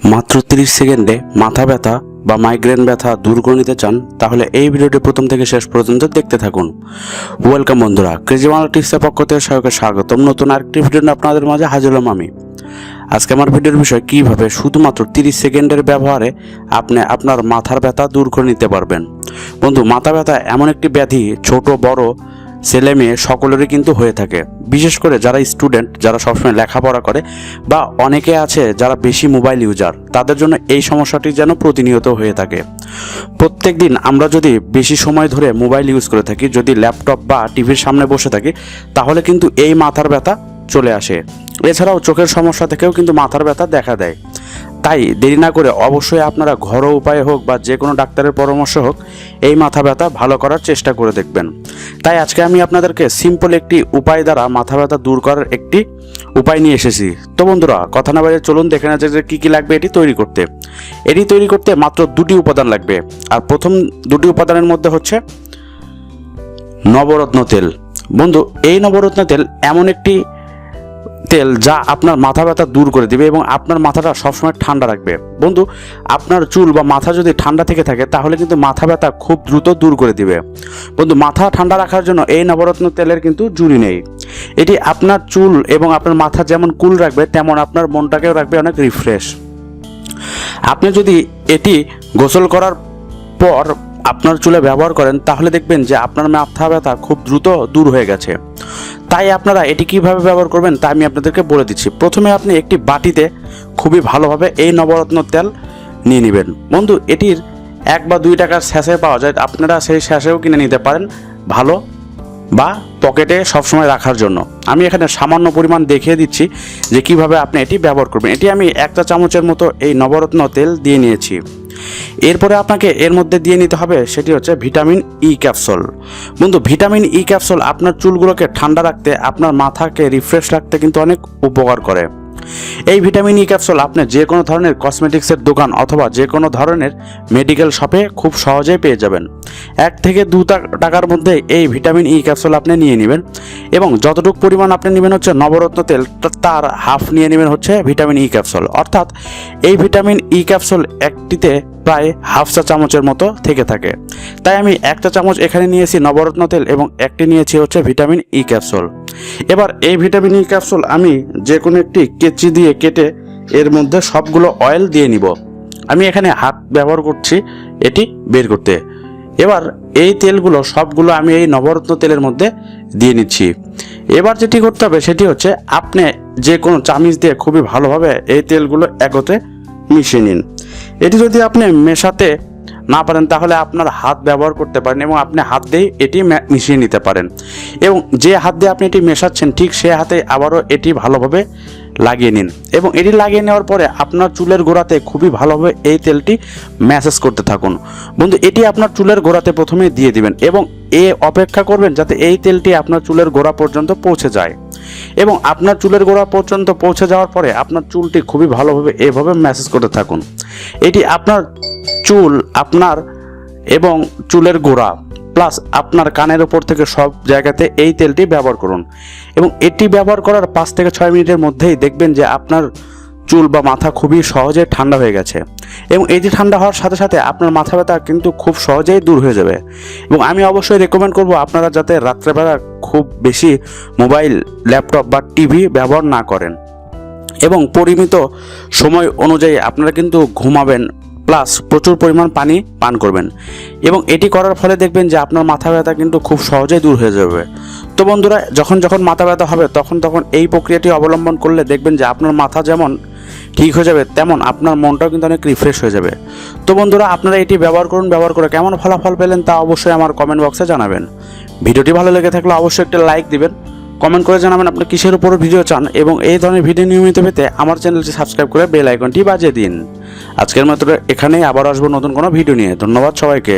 মাত্র 30 সেকেন্ডে মাথা ব্যথা বা মাইগ্রেন ব্যথা দূর করে নিতে চান, তাহলে এই ভিডিওটি প্রথম থেকে শেষ পর্যন্ত দেখতে থাকুন। ওয়েলকাম বন্ধুরা ক্রেজি বাংলা টিপসের পক্ষ থেকে সবাইকে স্বাগতম। নতুন আরেকটি ভিডিও আপনাদের মাঝে হাজির হলাম আমি। আজকে আমার ভিডিওর বিষয়, কীভাবে শুধুমাত্র 30 সেকেন্ডের ব্যবহারে আপনি আপনার মাথার ব্যথা দূর করে নিতে পারবেন? বন্ধু, মাথা ব্যথা এমন একটি ব্যাধি, ছোট, বড় ছেলে মেয়ে সকলেরই কিন্তু হয়ে থাকে। বিশেষ করে যারা স্টুডেন্ট যারা সবসময় লেখাপড়া করে বা অনেকে আছে যারা বেশি মোবাইল ইউজার তাদের জন্য এই সমস্যাটি যেন প্রতিনিয়ত হয়ে থাকে। প্রত্যেক দিন আমরা যদি বেশি সময় ধরে মোবাইল ইউজ করে থাকি, যদি ল্যাপটপ বা টিভির সামনে বসে থাকি, তাহলে কিন্তু এই মাথার ব্যথা চলে আসে। এছাড়াও চোখের সমস্যা থেকেও কিন্তু মাথার ব্যথা দেখা দেয়। তাই দেরি না করে অবশ্যই আপনারা ঘরোয়া উপায়ে হোক বা যে কোনো ডাক্তারের পরামর্শ হোক, এই মাথা ব্যথা ভালো করার চেষ্টা করে দেখবেন। তাই আজকে আমি আপনাদেরকে সিম্পল একটি উপায় দ্বারা মাথা ব্যথা দূর করার একটি উপায় নিয়ে এসেছি। তো বন্ধুরা, কথা না বাইরে চলুন, দেখে যায় যে কী কী লাগবে এটি তৈরি করতে। এটি তৈরি করতে মাত্র দুটি উপাদান লাগবে। আর প্রথম দুটি উপাদানের মধ্যে হচ্ছে নবরত্ন তেল। বন্ধু, এই নবরত্ন তেল এমন একটি তেল যা আপনার মাথা ব্যথা দূর করে দিবে এবং আপনার মাথাটা সবসময় ঠান্ডা রাখবে। বন্ধু, আপনার চুল বা মাথা যদি ঠান্ডা থেকে থাকে, তাহলে কিন্তু মাথা ব্যথা খুব দ্রুত দূর করে দিবে। বন্ধু, মাথা ঠান্ডা রাখার জন্য এই নবরত্ন তেলের কিন্তু জুড়ি নেই। এটি আপনার চুল এবং আপনার মাথা যেমন কুল রাখবে, তেমন আপনার মনটাকেও রাখবে অনেক রিফ্রেশ আপনি যদি এটি গোসল করার পর আপনার চুলে ব্যবহার করেন, তাহলে দেখবেন যে আপনার মাথা ব্যথা খুব দ্রুত দূর হয়ে গেছে। তাই আপনারা এটি কীভাবে ব্যবহার করবেন তা আমি আপনাদেরকে বলে দিচ্ছি। প্রথমে আপনি একটি বাটিতে খুবই ভালোভাবে এই নবরত্ন তেল নিয়ে নেবেন। বন্ধু, এটির এক বা দুই টাকার শেষে পাওয়া যায়। আপনারা সেই শেষেও কিনে নিতে পারেন। ভালো বা পকেটে সবসময় রাখার জন্য। আমি এখানে সামান্য পরিমাণ দেখিয়ে দিচ্ছি যে কীভাবে আপনি এটি ব্যবহার করবেন। এটি আমি একটা চামচের মতো এই নবরত্ন তেল দিয়ে নিয়েছি। এরপরে আপনাকে এর মধ্যে দিয়ে নিতে হবে সেটি হচ্ছে ভিটামিন ই ক্যাপসুল। বন্ধু, ভিটামিন ই ক্যাপসুল আপনার চুলগুলোকে ঠান্ডা রাখতে, আপনার মাথাকে রিফ্রেশ রাখতে কিন্তু অনেক উপকার করে। এই ভিটামিন ই ক্যাপসুল আপনি যে কোনো ধরনের কসমেটিক্সের দোকান অথবা যে কোনো ধরনের মেডিকেল শপে খুব সহজেই পেয়ে যাবেন। এক থেকে দু টাকার মধ্যে এই ভিটামিন ই ক্যাপসুল আপনি নিয়ে নেবেন এবং যতটুকু পরিমাণ আপনি নেবেন হচ্ছে নবরত্ন তেল তার হাফ নিয়ে নেবেন হচ্ছে ভিটামিন ই ক্যাপসুল। অর্থাৎ এই ভিটামিন ই ক্যাপসুল একটিতে প্রায় হাফ চা চামচের মতো থেকে থাকে। তাই আমি একটা চামচ এখানে নিয়েছি নবরত্ন তেল এবং একটি নিয়েছি হচ্ছে ভিটামিন ই ক্যাপসুল। এবার এই ভিটামিন ই ক্যাপসুল আমি যে কোনো একটি কেচি দিয়ে কেটে এর মধ্যে সবগুলো অয়েল দিয়ে নিব। আমি এখানে হাত ব্যবহার করছি এটি বের করতে। এবার এই তেলগুলো সবগুলো আমি এই নবরত্ন তেলের মধ্যে দিয়ে নিচ্ছি। এবার যেটি করতে হবে সেটি হচ্ছে আপনি যে কোনো চামিচ দিয়ে খুবই ভালোভাবে এই তেলগুলো একত্রে মিশিয়ে নিন। এটি যদি আপনি মেশাতে না পারেন, তাহলে আপনার হাত ব্যবহার করতে পারেন এবং আপনি হাত দিয়ে এটি মিশিয়ে নিতে পারেন। এবং যে হাত দিয়ে আপনি এটি মেশাচ্ছেন, ঠিক সে হাতে আবারও এটি ভালোভাবে লাগিয়ে নিন। এবং এটি লাগিয়ে নেওয়ার পরে আপনার চুলের গোড়াতে খুবই ভালোভাবে এই তেলটি ম্যাসেজ করতে থাকুন। বন্ধু, এটি আপনার চুলের গোড়াতে প্রথমে দিয়ে দিবেন এবং এ অপেক্ষা করবেন যাতে এই তেলটি আপনার চুলের গোড়া পর্যন্ত পৌঁছে যায়। এবং আপনার চুলের গোড়া পর্যন্ত পৌঁছে যাওয়ার পরে আপনার চুলটি খুবই ভালোভাবে এভাবে ম্যাসেজ করতে থাকুন। এটি আপনার চুল, আপনার এবং চুলের গোড়া, প্লাস আপনার কানের ওপর থেকে সব জায়গাতে এই তেলটি ব্যবহার করুন। এবং এটি ব্যবহার করার পাঁচ থেকে ছয় মিনিটের মধ্যেই দেখবেন যে আপনার চুল বা মাথা খুবই সহজে ঠান্ডা হয়ে গেছে। এবং এটি ঠান্ডা হওয়ার সাথে সাথে আপনার মাথা ব্যথা কিন্তু খুব সহজেই দূর হয়ে যাবে। এবং আমি অবশ্যই রেকমেন্ড করব আপনারা যাতে রাত্রেবেলা খুব বেশি মোবাইল, ল্যাপটপ বা টিভি ব্যবহার না করেন। এবং পরিমিত সময় অনুযায়ী আপনারা কিন্তু ঘুমাবেন, প্লাস প্রচুর পরিমাণ পানি পান করবেন। এবং এটি করার ফলে দেখবেন যে আপনার মাথা ব্যথা কিন্তু খুব সহজেই দূর হয়ে যাবে। তো বন্ধুরা, যখন যখন মাথা ব্যথা হবে, তখন তখন এই প্রক্রিয়াটি অবলম্বন করলে দেখবেন যে আপনার মাথা যেমন ঠিক হয়ে যাবে, তেমন আপনার মনটাও কিন্তু অনেক রিফ্রেশ হয়ে যাবে। তো বন্ধুরা, আপনারা এটি ব্যবহার করুন, ব্যবহার করে কেমন ফলাফল পেলেন তা অবশ্যই আমার কমেন্ট বক্সে জানাবেন। ভিডিওটি ভালো লেগে থাকলে অবশ্যই একটা লাইক দিবেন কমেন্ট করে জানাবেন আপনি কিসের উপর ভিডিও চান এবং এই ধরনের ভিডিও নিয়মিত পেতে আমার চ্যানেলটি সাবস্ক্রাইব করে বেল আইকনটি বাজিয়ে দিন। আজকের মতো এখানেই আবার আসব নতুন কোনো ভিডিও নিয়ে। ধন্যবাদ সবাইকে।